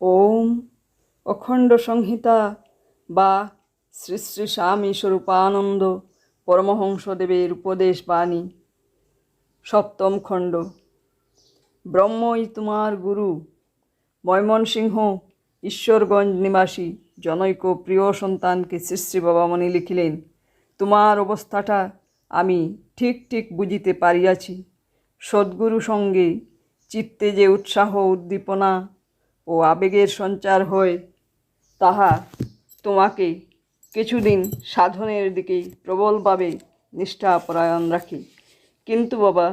ওম অখণ্ড সংহিতা বা শ্রী শ্রী স্বামী স্বরূপানন্দ পরমহংসদেবের উপদেশ বাণী। সপ্তম খণ্ড। ব্রহ্মই তোমার গুরু। ময়মনসিংহ, ঈশ্বরগঞ্জ নিবাসী, জনৈক প্রিয় সন্তানকে শ্রী বাবামণি লিখিলেন, তোমার অবস্থাটা আমি ঠিক ঠিক বুঝিতে পারিয়াছি। সদ্গুরু সঙ্গে চিত্তে যে উৎসাহ, উদ্দীপনা ও আবেগের সঞ্চার হয় তাহা তোমাকে কিছুদিন সাধনের দিকেই প্রবলভাবে নিষ্ঠাপরায়ণ রাখি। কিন্তু বাবা,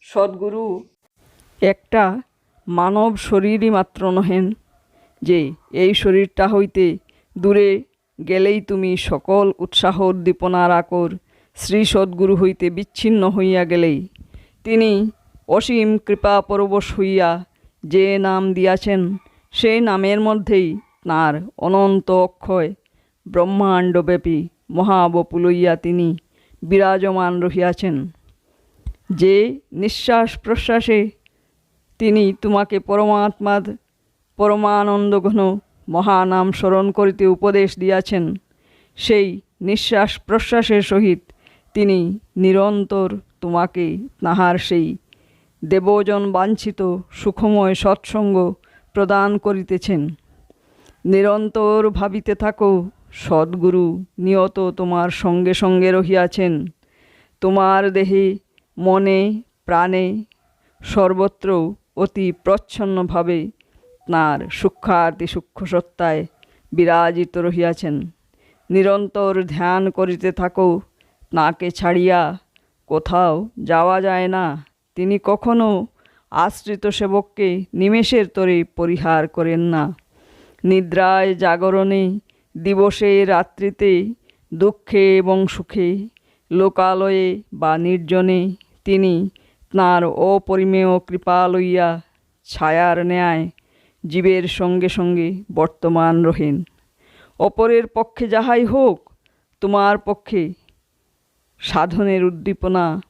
সদ্গুরু একটা মানব শরীরই মাত্র নহেন যে এই শরীরটা হইতে দূরে গেলেই তুমি সকল উৎসাহ উদ্দীপনার আকর শ্রী সদ্গুরু হইতে বিচ্ছিন্ন হইয়া গেলেই তিনি অসীম কৃপা পরবশ হইয়া যে নাম দিয়াছেন সেই নামের মধ্যেই তাঁর অনন্ত অক্ষয় ব্রহ্মাণ্ডব্যাপী মহাবপু লইয়া তিনি বিরাজমান রহিয়াছেন। যে নিঃশ্বাস প্রশ্বাসে তিনি তোমাকে পরমাত্মার পরমানন্দ ঘন মহানাম স্মরণ করিতে উপদেশ দিয়াছেন, সেই নিঃশ্বাস প্রশ্বাসের সহিত তিনি নিরন্তর তোমাকে তাহার সেই দেবজন বাঞ্ছিত সুখময় সৎসঙ্গ প্রদান করিতেছেন। নিরন্তর ভাবিতে থাকো, সদ্গুরু নিয়ত তোমার সঙ্গে সঙ্গে রহিয়াছেন। তোমার দেহে, মনে, প্রাণে সর্বত্র অতি প্রচ্ছন্নভাবে তাঁর সূক্ষাতি সূক্ষ্ম সত্তায় বিরাজিত রহিয়াছেন। নিরন্তর ধ্যান করিতে থাকো তাঁকে ছাড়িয়া কোথাও যাওয়া যায় না। তিনি কখনো আশ্রিত সেবককে নিমেষের তরে পরিহার করেন না। নিদ্রায় জাগরণে, দিবসে, রাত্রিতে, দুঃখে এবং সুখে, লোকালয়ে বা নির্জনে তিনি তাঁর অপরিমেয় কৃপা লইয়া ছায়ার ন্যায় জীবের সঙ্গে সঙ্গে বর্তমান রহেন। অপরের পক্ষে যাহাই হোক, তোমার পক্ষে সাধনের উদ্দীপনা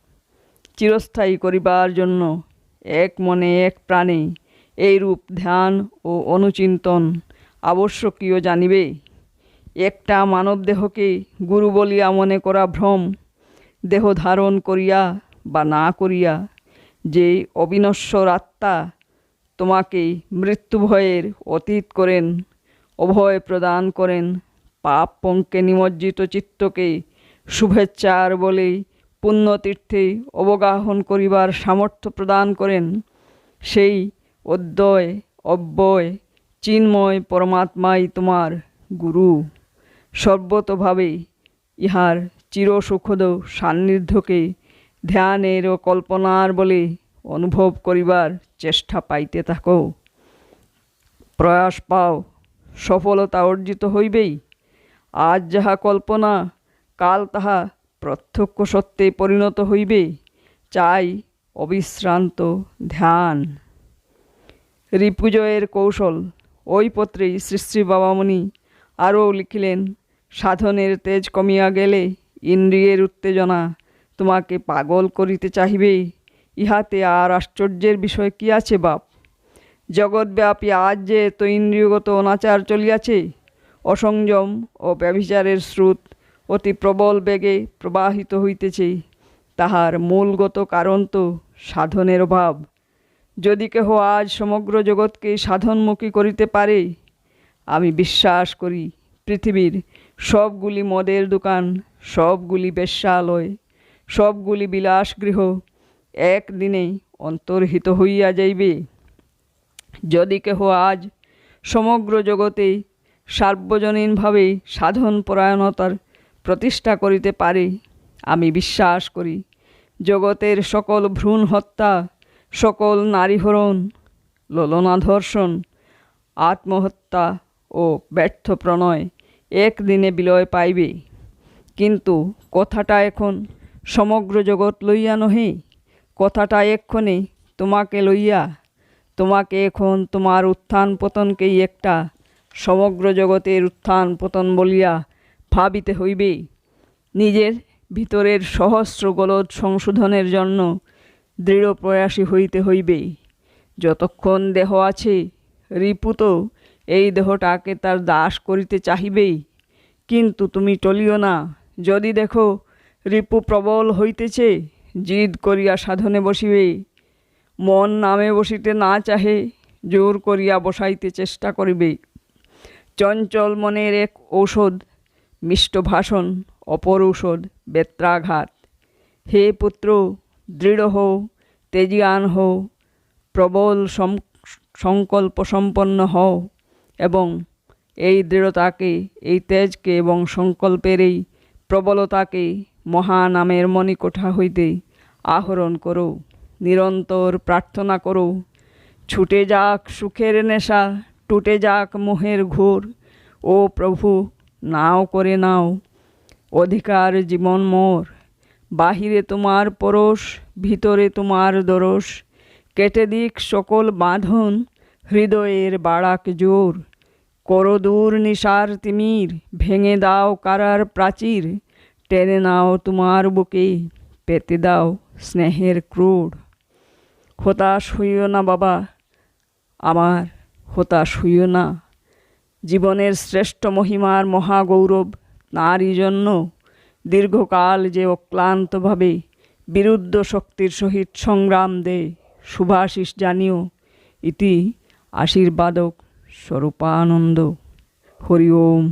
চিরস্থায়ী করিবার জন্য এক মনে এক প্রাণে এইরূপ ধ্যান ও অনুচিন্তন আবশ্যকীয় জানিবে। একটা মানব দেহকে গুরু বলিয়া মনে করা ভ্রম, দেহ ধারণ করিয়া বা না করিয়া যে অবিনশ্বর আত্মা তোমাকে মৃত্যু ভয়ের অতীত করেন, অভয় প্রদান করেন, পাপ পঙ্কে নিমজ্জিত চিত্তকে শুভেচ্ছার বলে পুণ্যতীর্থে অবগাহন করিবার সামর্থ্য প্রদান করেন, সেই অদ্বয়, অব্যয়, চিন্ময় পরমাত্মাই তোমার গুরু। সর্বতভাবে ইহার চিরসুখদ সান্নিধ্যকে ধ্যানের ও কল্পনার বলে অনুভব করিবার চেষ্টা পাইতে থাকো। প্রয়াস পাও, সফলতা অর্জিত হইবেই। আজ যাহা কল্পনা, কাল তাহা প্রত্যক্ষ সত্যে পরিণত হইবে। চাই অবিশ্রান্ত ধ্যান। রিপুজয়ের কৌশল। ওই পত্রেই শ্রী বাবামণি আরও লিখিলেন, সাধনের তেজ কমিয়া গেলে ইন্দ্রিয়ের উত্তেজনা তোমাকে পাগল করিতে চাহিবে। ইহাতে আর আশ্চর্যের বিষয় কি আছে, বাপ? জগৎব্যাপী আজ যে এত ইন্দ্রিয়গত অনাচার চলিয়াছে, অসংযম ও ব্যভিচারের স্রোত অতি প্রবল বেগে প্রবাহিত হইতেছে। তাহার মূলগত কারণ তো সাধনের অভাব। যদি কেহ আজ সমগ্র জগৎকে সাধনমুখী করিতে পারে, আমি বিশ্বাস করি পৃথিবীর সবগুলি মদের দোকান, সবগুলি বেশ্যালয়, সবগুলি বিলাসগৃহ একদিনেই অন্তর্হিত হইয়া যাইবে। যদি কেহ আজ সমগ্র জগতে সার্বজনীনভাবে সাধন পরায়ণতার প্রতিষ্ঠা করিতে পারে, আমি বিশ্বাস করি। জগতের সকল ভ্রূণ হত্যা, সকল নারীহরণ ললনাধর্ষণ আত্মহত্যা ও ব্যর্থ প্রণয় একদিনে বিলয় পাইবে। কিন্তু কথাটা এখন সমগ্র জগৎ লইয়া নহে, কথাটা এক্ষণে তোমাকে লইয়া, তোমাকে এখন তোমার উত্থান পতনকেই একটা সমগ্র জগতের উত্থান পতন বলিয়া ভাবিতে হইবে। নিজের ভিতরের সহস্র গলদ সংশোধনের জন্য দৃঢ় প্রয়াসী হইতে হইবে। যতক্ষণ দেহ আছে, রিপু তো এই দেহটাকে তার দাস করিতে চাহিবেই কিন্তু তুমি টলিও না। যদি দেখো, রিপু প্রবল হইতেছে, জিদ করিয়া সাধনে বসিবে। মন নামে বসিতে না চাহে, জোর করিয়া বসাইতে চেষ্টা করিবে। চঞ্চল মনের এক ঔষধ মিষ্ট ভাষণ অপর ঔষধ বেত্রাঘাত। হে পুত্র, দৃঢ় হও, তেজিয়ান হও, প্রবল সংকল্প সম্পন্ন হও এবং এই দৃঢ়তাকে, এই তেজকে এবং সংকল্পের এই প্রবলতাকে মহানামের মণিকোঠা হইতে আহরণ করো, নিরন্তর প্রার্থনা করো। ছুটে যাক সুখের নেশা, টুটে যাক মোহের ঘোর। ও প্রভু নাও করে নাও। অধিকার জীবন মোর। বাহিরে তোমার পরশ, ভিতরে তোমার দরস কেটে দিক সকল বাঁধন, হৃদয়ের বাড়াক জোর। করো দূর নিশার তিমির, ভেঙে দাও কারার প্রাচীর। টেনে নাও তোমার বুকে, পেতে দাও স্নেহের ক্রোড়। হতাশ হইও না বাবা, আমার হতাশ হইও না। জীবনের শ্রেষ্ঠ মহিমার মহাগৌরব তাঁরই জন্য দীর্ঘকাল যে অক্লান্তভাবে বিরুদ্ধ শক্তির সহিত সংগ্রাম দে শুভাশিস জানিও, ইতি আশীর্বাদক স্বরূপানন্দ। হরি ওম।